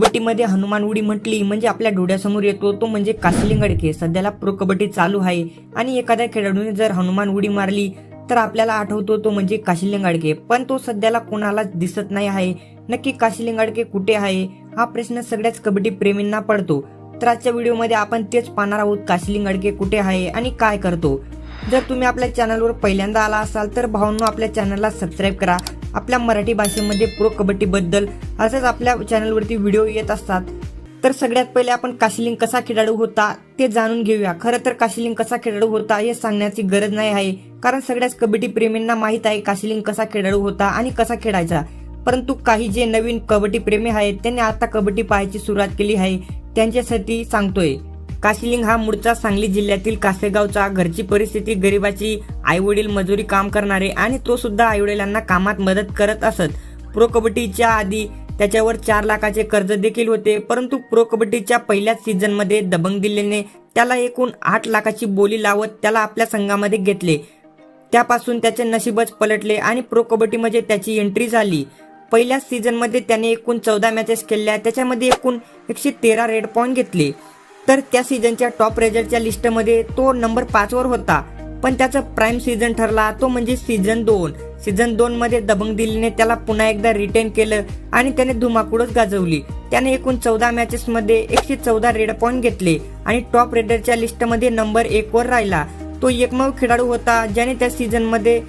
कबड्डीमध्ये हनुमान उडी म्हटली म्हणजे आपल्या डोळ्यासमोर येतो तो म्हणजे कासलिंगड खेळ सध्याला प्रो कबड्डी चालू आहे आणि एखाद्या खेळाडूने जर हनुमान उडी मारली तर आपल्याला आठवतो तो म्हणजे काशीलिंगाडके पण तो सध्याला कोणालाच दिसत नाही आहे. नक्की काशीलिंगाडके कुठे आहे? हा प्रश्न सगळ्याच कबड्डी प्रेमींना पडतो. तर आजच्या व्हिडिओमध्ये आपण तेच पाहणार आहोत काशीलिंगाडके कुठे आहे आणि काय करतो. जर तुम्ही आपल्या चॅनलवर पहिल्यांदा आला असाल तर भावांनो आपल्या चॅनलला सबस्क्राईब करा. आपल्या मराठी भाषेमध्ये प्रो कबड्डीबद्दल असेच असंच आपल्या चॅनलवरती व्हिडिओ येत असतात. तर सगळ्यात पहिले आपण काशिलिंग कसा खेळाडू होता ते जाणून घेऊया. खरं तर काशिलिंग कसा खेळाडू होता हे सांगण्याची गरज नाही आहे. कारण सगळ्याच कबड्डी प्रेमींना माहीत आहे काशिलिंग कसा खेळाडू होता आणि कसा खेळायचा. परंतु काही जे नवीन कबड्डी प्रेमी आहेत त्यांनी आता कबड्डी पाहायची सुरुवात केली आहे. त्यांच्यासाठी सांगतोय. काशीलिंग हा मूळचा सांगली जिल्ह्यातील कासेगावचा घरची परिस्थिती गरिबाची आई वडील मजुरी काम करणारे आणि तो सुद्धा आई वडिलांना कामात मदत करत असत. प्रो कबड्डीच्या आधी त्याच्यावर चार लाखाचे कर्ज देखील होते परंतु प्रो कबड्डीच्या पहिल्याच सीझनमध्ये दबंग दिल्लीने त्याला एकूण आठ लाखाची बोली लावत त्याला आपल्या संघामध्ये घेतले. त्यापासून त्याचे नशीबच पलटले आणि प्रो कबड्डीमध्ये त्याची एंट्री झाली. पहिल्या सीझनमध्ये त्याने एकूण चौदा मॅचेस खेळल्या त्याच्यामध्ये एकूण एकशे तेरा रेड पॉईंट घेतले. तर त्या सीझनच्या टॉप रेजरच्या लिस्टमध्ये तो नंबर पाचवर होता. पण त्याचा प्राईम सीझन ठरला तो म्हणजे सीझन दोन. सीझन दोन मध्ये दबंग दिल्लीने त्याला पुन्हा एकदा रिटेन केलं आणि त्याने धुमाकूळच गाजवली. त्याने एकूण चौदा मॅचेस मध्ये एकशे चौदा रेड पॉईंट घेतले आणि टॉप रेडरच्या लिस्टमध्ये नंबर एक वर राहिला. तो एकमेव खेळाडू होता ज्याने त्या सीझनमध्ये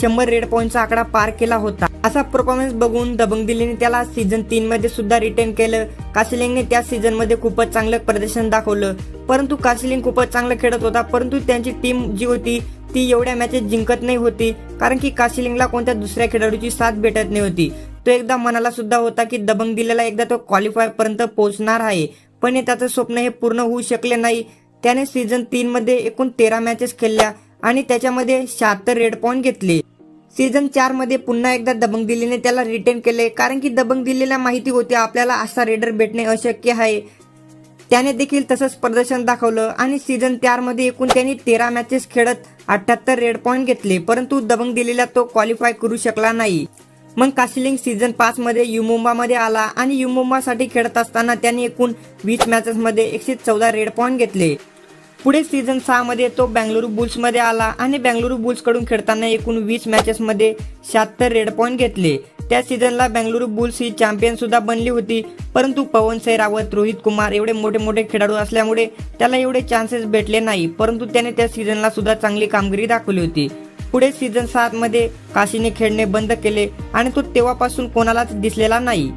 शंभर रेड पॉईंटचा आकडा पार केला होता. असा परफॉर्मन्स बघून दबंग दिल्लीने त्याला सीझन तीन मध्ये सुद्धा रिटर्न केलं. काशिलिंगने त्या सीझनमध्ये खूपच चांगलं प्रदर्शन दाखवलं. परंतु कासिलिंग खूपच चांगलं खेळत होता परंतु त्यांची टीम जी होती ती एवढ्या मॅचेस जिंकत नाही होती कारण की काशिलिंगला कोणत्या दुसऱ्या खेळाडूची साथ भेटत नाही होती तो एकदा मनाला सुद्धा होता की दबंग दिल्लीला एकदा तो क्वालिफाय पर्यंत पोहोचणार आहे. पण हे त्याचं स्वप्न हे पूर्ण होऊ शकले नाही. त्याने सीझन तीन मध्ये एकूण तेरा मॅचेस खेळल्या आणि त्याच्यामध्ये शहात्तर रेड पॉईंट घेतले. सीझन चारमध्ये पुन्हा एकदा दबंग दिल्लीने त्याला रिटर्न केले कारण की दबंग दिल्लीला माहिती होती आपल्याला असा रेडर भेटणे अशक्य आहे. त्याने देखील तसंच प्रदर्शन दाखवलं आणि सीझन चारमध्ये एकूण त्यांनी तेरा मॅचेस खेळत अठ्याहत्तर रेड पॉईंट घेतले परंतु दबंग दिल्लीला तो क्वालिफाय करू शकला नाही. मग काशिलिंग सीझन पाच मध्ये युमुंबा मध्ये आला आणि युमुंबा साठी खेळत असताना त्यांनी एकूण वीस मॅचेस मध्ये एकशे चौदा रेड पॉईंट घेतले. पुढे सीझन सहामध्ये तो बँगलुरू बुल्समध्ये आला आणि बँगलुरू बुल्सकडून खेळताना एकूण वीस मॅचेसमध्ये शहात्तर रेड पॉईंट घेतले. त्या सीझनला बँगलुरू बुल्स ही चॅम्पियन सुद्धा बनली होती. परंतु पवन साई रावत रोहित कुमार एवढे मोठे मोठे खेळाडू असल्यामुळे त्याला एवढे चान्सेस भेटले नाही. परंतु त्याने त्या सीझनला सुद्धा चांगली कामगिरी दाखवली होती. पुढे सीझन सातमध्ये काशीने खेळणे बंद केले आणि तो तेव्हापासून कोणालाच दिसलेला नाही.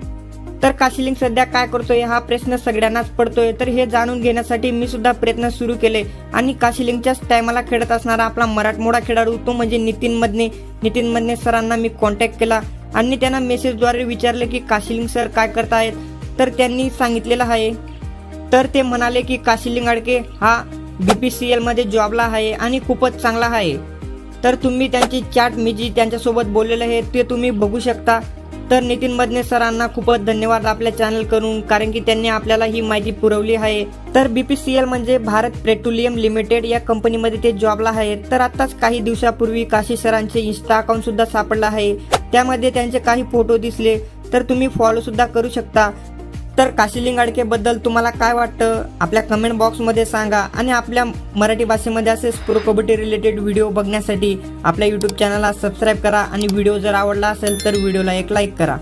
तर काशिलिंग सध्या काय करतोय हा प्रश्न सगळ्यांनाच पडतोय. तर हे जाणून घेण्यासाठी मी सुद्धा प्रयत्न सुरू केले. आणि काशिलिंगच्याच टायमाला खेळत असणारा आपला मराठमोडा खेळाडू तो म्हणजे नितीन मदने. नितीन मदने सरांना मी कॉन्टॅक्ट केला. आणि त्यांना मेसेजद्वारे विचारले की काशिलिंग सर काय करतायत? तर त्यांनी सांगितलेलं आहे. तर ते म्हणाले की काशिलिंग अडके हा बीपीसीएलमध्ये जॉबला आहे आणि खूपच चांगला आहे. तर तुम्ही त्यांची चॅट मी जी त्यांच्यासोबत बोललेलं आहे ते तुम्ही बघू शकता. तर नितीन मधने सरांना खूपच धन्यवाद आपल्या चॅनल करून कारण की त्यांनी आपल्याला ही माहिती पुरवली आहे. तर बीपीसीएल म्हणजे भारत पेट्रोलियम लिमिटेड या कंपनीमध्ये ते जॉबला आहेत. तर आताच काही दिवसापूर्वी काशी सरांचे इन्स्टा अकाउंट सुद्धा सापडला आहे. त्यामध्ये त्यांचे काही फोटो दिसले. तर तुम्ही फॉलो सुद्धा करू शकता. तर काशिलिंग अडकेबद्दल तुम्हाला काय वाटतं? आपल्या कमेंट बॉक्समध्ये सांगा. आणि आपल्या मराठी भाषेमध्ये असेच प्रो कबड्डी रिलेटेड व्हिडिओ बघण्यासाठी आपल्या यूट्यूब चॅनलला सबस्क्राईब करा. आणि व्हिडिओ जर आवडला असेल तर व्हिडिओला एक लाईक करा.